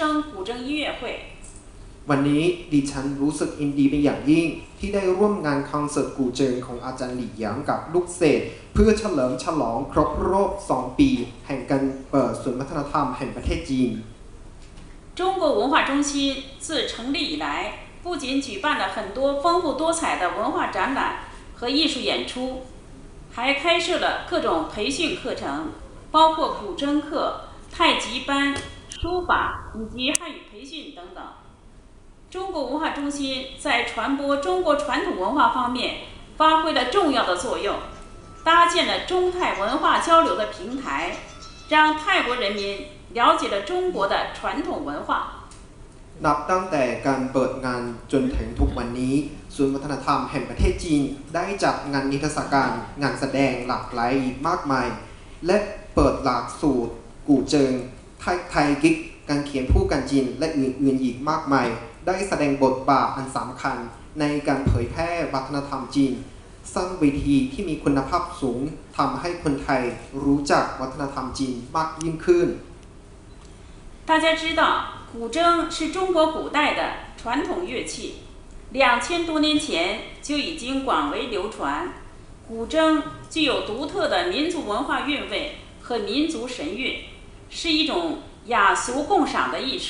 声古筝音乐会。 วันนี้ดิฉันรู้สึกยินดีเป็นอย่างยิ่ง ที่ได้ร่วมงานคอนเสิร์ตกูเจิงของอาจารย์หลี่หยางกับลูกเศษ เพื่อเฉลิมฉลองครบรอบ 2 ปี แห่งการเปิดศูนย์วัฒนธรรมแห่งประเทศจีน 中国文化中心自成立以来，不仅举办了很多丰富多彩的文化展览和艺术演出，还开设了各种培训课程，包括古筝课、太极班、 书法以及汉语培训等等。中国文化中心在传播中国传统文化方面发挥了重要的作用，搭建了中泰文化交流的平台，让泰国人民了解了中国的传统文化。 นับตั้งแต่การเปิดงานจนถึงทุกวันนี้ ศูนย์วัฒนธรรมแห่งประเทศจีน ได้จัดงานนิทรรศการ งานแสดงหลากหลายอีกมากมาย และเปิดหลักสูตร กู่เจิง ไทยไทยกิก การเขียนผู้กันจีน และอื่นๆอีกมากมาย ได้แสดงบทบาทอันสำคัญ ในการเผยแพร่วัฒนธรรมจีน สร้างเวทีที่มีคุณภาพสูงทำให้คนไทยรู้จักวัฒนธรรมจีนมากยิ่งขึ้น 大家知道，古筝是中国古代的传统乐器，两千多年前就已经广为流传。古筝具有独特的民族文化韵味和民族神韵， 是一种雅俗共赏的艺术。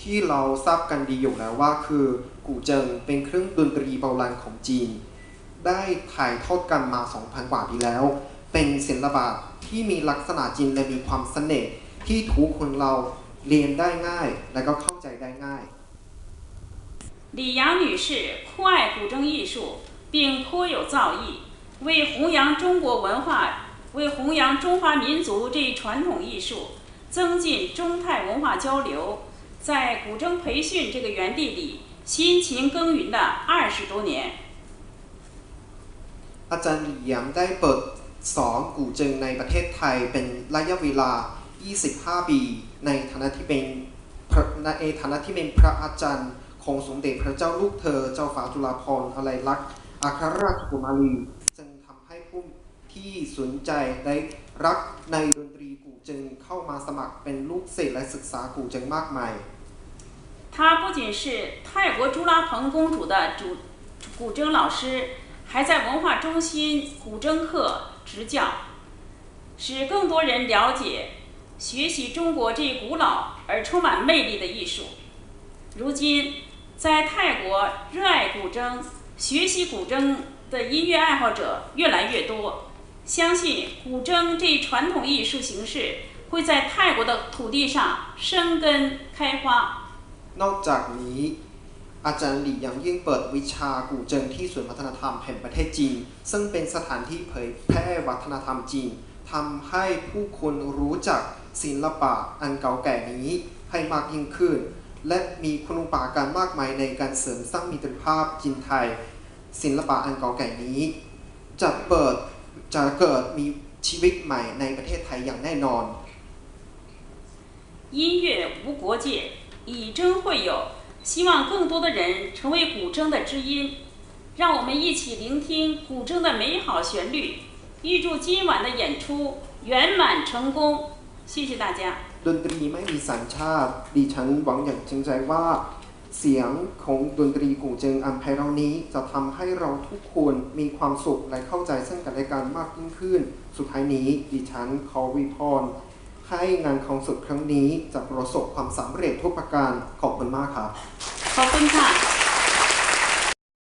ที่เราทราบกันดีอยู่แล้วว่าคือกูเจิงเป็นเครื่องดนตรีโบราณของจีน ได้ถ่ายทอดกันมา 2,000 กว่าปีแล้ว เป็นศิลปะที่มีลักษณะจีนและมีความเสน่ห์ที่ทุกคนเราเรียนได้ง่าย และก็เข้าใจได้ง่าย 李阳女士酷爱古筝艺术，并颇有造诣，为弘扬中国文化、 为弘扬中华民族这一传统艺术，增进中泰文化交流，在古筝培训这个园地里辛勤耕耘了二十多年。 อาจารย์หลี่หยางได้เปิดสอนกูเจิงในประเทศไทยเป็นระยะเวลา 25 ปี ในฐานะที่เป็นพระในฐานะที่เป็นพระอาจารย์ของสมเด็จพระเจ้าลูกเธอ เจ้าฟ้าจุฬาภรณ์อะไรลักษณ์อัครราชกุมารีจึงทำให้ผู้ ที่สนใจได้รักในดนตรีกูเจิงเข้ามาสมัครเป็นลูกศิษย์และศึกษากูเจิงมากมาย 她不仅是泰国朱拉蓬公主的主古筝老师，还在文化中心古筝课执教，使更多人了解、学习中国这一古老而充满魅力的艺术。如今，在泰国热爱古筝、学习古筝的音乐爱好者越来越多， 相信古筝这一传统艺术形式会在泰国的土地上生根开花。 นอกจากนี้ อาจารย์หลี่ยังยิ่งเปิดวิชากูเจิงที่ศูนย์วัฒนธรรมแห่งประเทศจีน ซึ่งเป็นสถานที่เผยแพร่วัฒนธรรมจีนทำให้ผู้คนรู้จักศิลปะอันเก่าแก่นี้ให้มากยิ่งขึ้น และมีคุณอุปการมากมายในการเสริมสร้างมิตรภาพจีนไทย ศิลปะอันเก่าแก่นี้ จะเปิด จะเกิดมีชีวิตใหม่ในประเทศไทยอย่างแน่นอน 音乐无国界，以筝会友，希望更多的人成为古筝的知音。让我们一起聆听古筝的美好旋律，预祝今晚的演出圆满成功。谢谢大家。 ดนตรีไม่มีสัญชาติ ดิฉันหวังอย่างจริงใจว่า เสียงของดนตรีกู่เจิงอันไพเราะนี้จะทำให้เราทุกคนมีความสุขและเข้าใจซึ่งกันและกันมากยิ่งขึ้น สุดท้ายนี้ดิฉันขออวิพรให้งานคอนเสิร์ตครั้งนี้จะประสบความสำเร็จทุกประการขอบคุณมากครับ ขอบคุณค่ะ